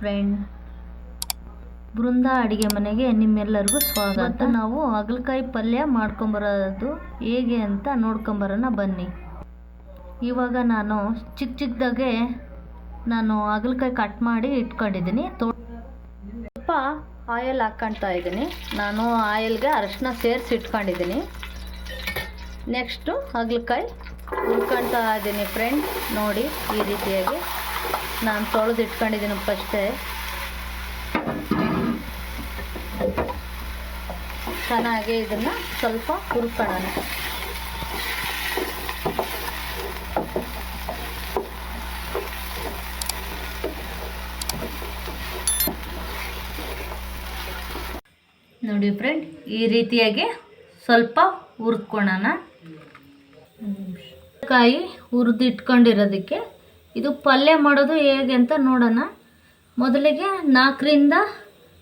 Friend Brinda ಅಡುಗೆ ಮನೆಗೆ ನಿಮ್ಮೆಲ್ಲರಿಗೂ ಸ್ವಾಗತ. ನಾವು ಹಾಗಲಕಾಯಿ ಪಲ್ಯ ಮಾಡ್ಕೊಂಬರೋದು ಹೇಗೆ ಅಂತ ನೋಡ್ಕೊಂಬರೋಣ ಬನ್ನಿ. ಇವಾಗ ನಾನು ಚಿಕ್ಕ ಚಿಕ್ಕದಾಗೆ ನಾನು ಹಾಗಲಕಾಯಿ ಕಟ್ ಮಾಡಿ ಇಟ್ಕೊಂಡಿದ್ದೀನಿ. ಸ್ವಲ್ಪ ಆಯಲ್ ಹಾಕ್ಕೊಳ್ತಾ ಇದ್ದೀನಿ. ನಾನು ಆಯಿಲ್ಗೆ ಅರಶಿನ ಸೇರಿಸಿ ಇಟ್ಕೊಂಡಿದ್ದೀನಿ. ನೆಕ್ಸ್ಟು ಹಾಗಲಕಾಯಿ ಹುರ್ಕೊಳ್ತಾ ಇದ್ದೀನಿ ಫ್ರೆಂಡ್ ನೋಡಿ ಈ ರೀತಿಯಾಗಿ. ನಾನು ತೊಳೆದು ಇಟ್ಕೊಂಡಿದ್ದೀನಿ ಫಸ್ಟೇ ಚೆನ್ನಾಗಿ ಇದನ್ನು ಸ್ವಲ್ಪ ಹುರ್ಕೊಳ್ಳೋಣ. ನೋಡಿ ಫ್ರೆಂಡ್, ಈ ರೀತಿಯಾಗಿ ಸ್ವಲ್ಪ ಹುರ್ಕೊಳ್ಳೋಣ. ಕಾಯಿ ಹುರಿದು ಇಟ್ಕೊಂಡಿರೋದಕ್ಕೆ ಇದು ಪಲ್ಯ ಮಾಡೋದು ಹೇಗೆ ಅಂತ ನೋಡೋಣ. ಮೊದಲಿಗೆ ನಾಲ್ಕರಿಂದ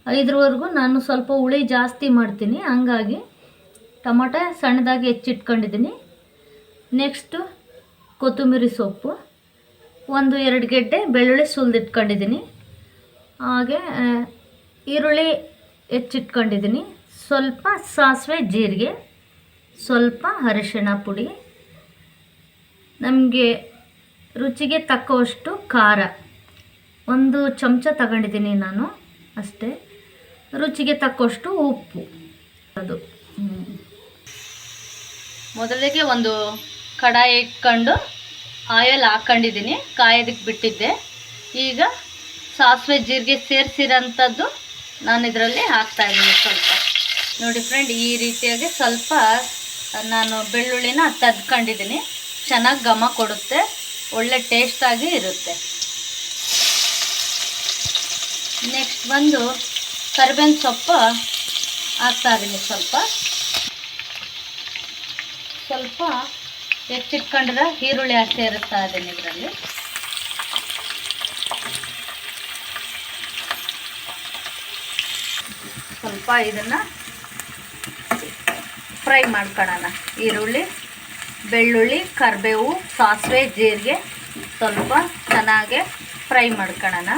ಐದರವರೆಗೂ ನಾನು ಸ್ವಲ್ಪ ಹುಳಿ ಜಾಸ್ತಿ ಮಾಡ್ತೀನಿ. ಹಂಗಾಗಿ ಟೊಮಟೊ ಸಣ್ಣದಾಗಿ ಹೆಚ್ಚಿಟ್ಕೊಂಡಿದ್ದೀನಿ. ನೆಕ್ಸ್ಟು ಕೊತ್ತಂಬರಿ ಸೊಪ್ಪು. ಒಂದು ಎರಡು ಗೆಡ್ಡೆ ಬೆಳ್ಳುಳ್ಳಿ ಸುಲಿದಿಟ್ಕೊಂಡಿದ್ದೀನಿ. ಹಾಗೆ ಈರುಳ್ಳಿ ಹೆಚ್ಚಿಟ್ಕೊಂಡಿದ್ದೀನಿ. ಸ್ವಲ್ಪ ಸಾಸಿವೆ ಜೀರಿಗೆ, ಸ್ವಲ್ಪ ಅರಿಶಿಣ ಪುಡಿ. ನಮಗೆ ರುಚಿಗೆ ತಕ್ಕವಷ್ಟು ಖಾರ. ಒಂದು ಚಮಚ ತಗೊಂಡಿದ್ದೀನಿ ನಾನು, ಅಷ್ಟೇ. ರುಚಿಗೆ ತಕ್ಕಷ್ಟು ಉಪ್ಪು. ಅದು. ಮೊದಲಿಗೆ ಒಂದು ಕಡಾಯಿ ಇಟ್ಕೊಂಡು ಆಯಲ್ ಹಾಕ್ಕೊಂಡಿದ್ದೀನಿ ಕಾಯೋದಕ್ಕೆ ಬಿಟ್ಟಿದ್ದೆ. ಈಗ ಸಾಸಿವೆ ಜೀರಿಗೆ ಸೇರಿಸಿರೋಂಥದ್ದು ನಾನು ಇದರಲ್ಲಿ ಹಾಕ್ತಾಯಿದ್ದೀನಿ ಸ್ವಲ್ಪ. ನೋಡಿ ಫ್ರೆಂಡ್ ಈ ರೀತಿಯಾಗಿ ಸ್ವಲ್ಪ ನಾನು ಬೆಳ್ಳುಳ್ಳಿನ ತದ್ಕೊಂಡಿದ್ದೀನಿ. ಚೆನ್ನಾಗಿ ಘಮ ಕೊಡುತ್ತೆ. ಒಳ್ಳೆ ಟೇಸ್ಟಾಗಿ ಇರುತ್ತೆ. ನೆಕ್ಸ್ಟ್ ಬಂದು ಕರಿಬೇವಿನ ಸೊಪ್ಪು ಹಾಕ್ತಾ ಇದ್ದೀನಿ ಸ್ವಲ್ಪ. ಸ್ವಲ್ಪ ಹೆಚ್ಚಿಟ್ಕೊಂಡ್ರೆ ಈರುಳ್ಳಿ ಸೇರಿಸ್ತಾ ಇದ್ದೀನಿ ಇದರಲ್ಲಿ. ಸ್ವಲ್ಪ ಇದನ್ನು ಫ್ರೈ ಮಾಡ್ಕೊಳ್ಳೋಣ ಈರುಳ್ಳಿ. ಬೆಳ್ಳುಳ್ಳಿ, ಕರಿಬೇವು, ಸಾಸಿವೆ, ಜೀರಿಗೆ ಸ್ವಲ್ಪ ಚೆನ್ನಾಗೆ ಫ್ರೈ ಮಾಡ್ಕೊಳ್ಳೋಣ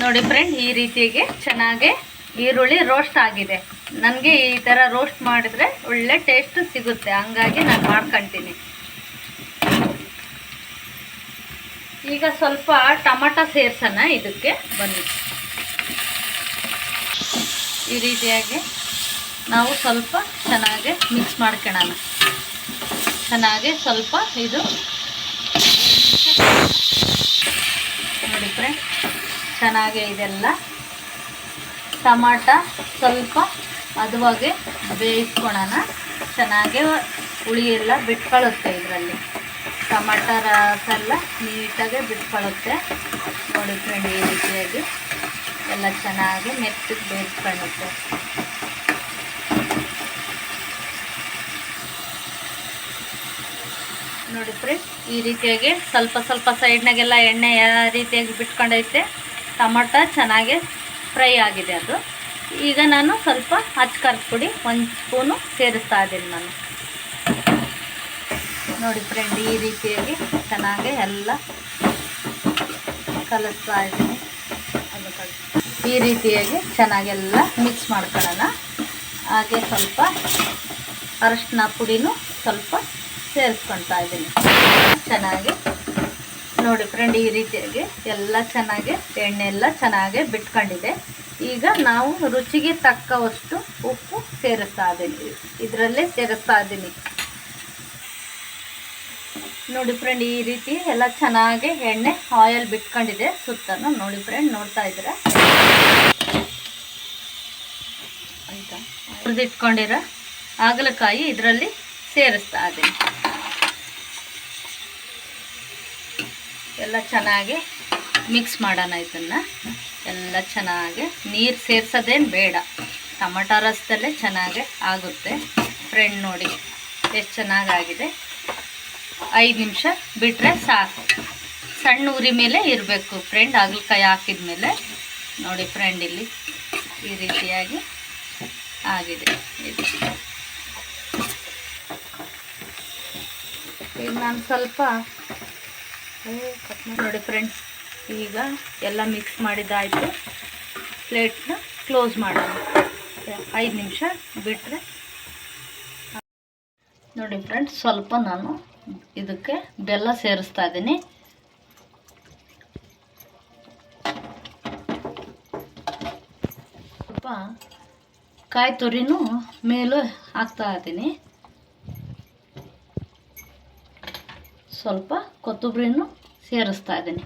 ನೋಡಿ ಫ್ರೆಂಡ್ ಈ ರೀತಿಗೆ ಚೆನ್ನಾಗಿ ಈರುಳ್ಳಿ ರೋಸ್ಟ್ ಆಗಿದೆ. ನನಗೆ ಈ ಥರ ರೋಸ್ಟ್ ಮಾಡಿದ್ರೆ ಒಳ್ಳೆ ಟೇಸ್ಟ್ ಸಿಗುತ್ತೆ. ಹಂಗಾಗಿ ನಾನು ಮಾಡ್ಕೊತೀನಿ. ಈಗ ಸ್ವಲ್ಪ ಟೊಮಟ ಸೇರ್ಸೋಣ ಇದಕ್ಕೆ ಬನ್ನಿ. ಈ ರೀತಿಯಾಗಿ ನಾವು ಸ್ವಲ್ಪ ಚೆನ್ನಾಗಿ ಮಿಕ್ಸ್ ಮಾಡ್ಕೊಳ್ಳೋಣ ಚೆನ್ನಾಗಿ ಸ್ವಲ್ಪ ಇದು ನೋಡಿ ಫ್ರೆಂಡ್ ಚೆನ್ನಾಗಿ ಇದೆಲ್ಲ. ಟಮಾಟ ಸ್ವಲ್ಪ ಅದುವಾಗೆ ಬೇಯಿಸ್ಕೊಳೋಣ. ಚೆನ್ನಾಗಿ ಹುಳಿ ಎಲ್ಲ ಬಿಟ್ಕೊಳ್ಳುತ್ತೆ ಇದರಲ್ಲಿ. ಟಮಾಟ ರಸ ಎಲ್ಲ ನೀಟಾಗಿ ಬಿಟ್ಕೊಳ್ಳುತ್ತೆ. ನೋಡಿ ಫ್ರೆಂಡ್ ಈ ರೀತಿಯಾಗಿ. ಎಲ್ಲ ಚೆನ್ನಾಗಿ ಮೆತ್ತಗೆ ಬೇಯಿಸ್ಕೊಳ್ಳುತ್ತೆ ನೋಡಿ ಫ್ರೆಂಡ್ ಈ ರೀತಿಯಾಗಿ ಸ್ವಲ್ಪ ಸ್ವಲ್ಪ ಸೈಡ್ನಾಗೆಲ್ಲ ಎಣ್ಣೆ ಯಾವ ರೀತಿಯಾಗಿ ಬಿಟ್ಕೊಂಡೈತೆ. ಟೊಮಟ ಚೆನ್ನಾಗಿ ಫ್ರೈ ಆಗಿದೆ ಅದು. ಈಗ ನಾನು ಸ್ವಲ್ಪ ಅಚ್ಕಾರದ ಪುಡಿ, ಒಂದು ಸ್ಪೂನು ಸೇರಿಸ್ತಾ ಇದ್ದೀನಿ ನಾನು. ನೋಡಿ ಫ್ರೆಂಡ್ ಈ ರೀತಿಯಾಗಿ ಚೆನ್ನಾಗಿ ಎಲ್ಲ ಕಲಿಸ್ತಾ ಇದ್ದೀನಿ. ಈ ರೀತಿಯಾಗಿ ಚೆನ್ನಾಗೆಲ್ಲ ಮಿಕ್ಸ್ ಮಾಡ್ಕೊಳ್ಳೋಣ. ಹಾಗೆ ಸ್ವಲ್ಪ ಅರಶಿನ ಪುಡಿನೂ ಸ್ವಲ್ಪ ಸೇರಿಸ್ಕೊಳ್ತಾ ಇದ್ದೀನಿ. ಚೆನ್ನಾಗಿ ನೋಡಿ ಫ್ರೆಂಡ್ ಈ ರೀತಿಯಾಗಿ ಎಲ್ಲ ಚೆನ್ನಾಗಿ ಎಣ್ಣೆ ಎಲ್ಲ ಚೆನ್ನಾಗಿ ಬಿಟ್ಕೊಂಡಿದೆ. ಈಗ ನಾವು ರುಚಿಗೆ ತಕ್ಕವಷ್ಟು ಉಪ್ಪು ಸೇರಿಸ್ತಾ ಇದ್ದೀನಿ. ಇದರಲ್ಲೇ ಸೇರಿಸ್ತಾ ಇದ್ದೀನಿ. ನೋಡಿ ಫ್ರೆಂಡ್ ಈ ರೀತಿ ಎಲ್ಲ ಚೆನ್ನಾಗಿ ಎಣ್ಣೆ ಆಯಿಲ್ ಬಿಟ್ಕೊಂಡಿದೆ. ಸುತ್ತನೂ ನೋಡಿ ಫ್ರೆಂಡ್ ನೋಡ್ತಾ ಇದ್ದೀರಾ? ಆಯ್ತಾ? ಹುರಿದಿಟ್ಕೊಂಡಿರೋ ಹಾಗಲಕಾಯಿ ಇದರಲ್ಲಿ ಸೇರಿಸ್ತಾ ಇದ್ದೀನಿ. ಎಲ್ಲ ಚೆನ್ನಾಗಿ ಮಿಕ್ಸ್ ಮಾಡೋಣ ಇದನ್ನು. ಎಲ್ಲ ಚೆನ್ನಾಗಿ ನೀರು ಸೇರ್ಸೋದೇನು ಬೇಡ. ಟೊಮಟೊ ರಸದಲ್ಲೇ ಚೆನ್ನಾಗಿ ಆಗುತ್ತೆ. ಫ್ರೆಂಡ್ ನೋಡಿ, ಎಷ್ಟು ಚೆನ್ನಾಗಾಗಿದೆ. ಐದು ನಿಮಿಷ ಬಿಟ್ಟರೆ ಸಾಕು. ಸಣ್ಣ ಉರಿ ಮೇಲೆ ಇರಬೇಕು ಫ್ರೆಂಡ್ ಹಾಗಲಕಾಯಿ ಹಾಕಿದ ಮೇಲೆ ನೋಡಿ ಫ್ರೆಂಡ್ ಇಲ್ಲಿ ಈ ರೀತಿಯಾಗಿ ಆಗಿದೆ. ಈಗ ನಾನು ಸ್ವಲ್ಪ ನೋಡಿ ಫ್ರೆಂಡ್ಸ್ ಈಗ ಎಲ್ಲ ಮಿಕ್ಸ್ ಮಾಡಿದ್ದಾಯಿತು. ಪ್ಲೇಟ್ನ ಕ್ಲೋಸ್ ಮಾಡೋಣ. ಐದು ನಿಮಿಷ ಬಿಟ್ಟರೆ ನೋಡಿ ಫ್ರೆಂಡ್ಸ್ ಸ್ವಲ್ಪ ನಾನು ಇದಕ್ಕೆ ಬೆಲ್ಲ ಸೇರಿಸ್ತಾ ಇದ್ದೀನಿ. ಸ್ವಲ್ಪ ಕಾಯಿ ತುರಿನೂ ಮೇಲೂ ಹಾಕ್ತಾ ಇದ್ದೀನಿ. ಸ್ವಲ್ಪ ಕೊತ್ತಂಬರಿನೂ ಸೇರಿಸ್ತಾ ಇದ್ದೀನಿ.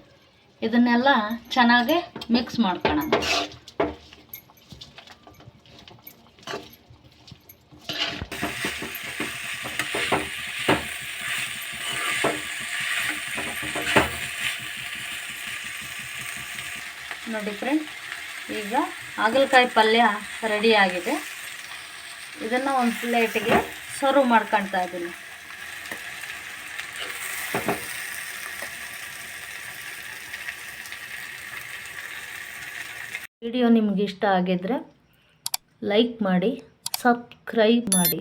ಇದನ್ನೆಲ್ಲ ಚೆನ್ನಾಗಿ ಮಿಕ್ಸ್ ಮಾಡ್ಕೊಳ್ಳೋಣ. ನೋಡಿ ಫ್ರೆಂಡ್ ಈಗ ಹಾಗಲಕಾಯಿ ಪಲ್ಯ ರೆಡಿ ಆಗಿದೆ. ಇದನ್ನು ಒಂದು ಪ್ಲೇಟಿಗೆ ಸರ್ವ್ ಮಾಡ್ಕೊಳ್ತಾ ಇದ್ದೀನಿ. ವಿಡಿಯೋ ನಿಮ್ಗೆ ಇಷ್ಟ ಆಗಿದ್ರೆ ಲೈಕ್ ಮಾಡಿ ಸಬ್ಸ್ಕ್ರೈಬ್ ಮಾಡಿ.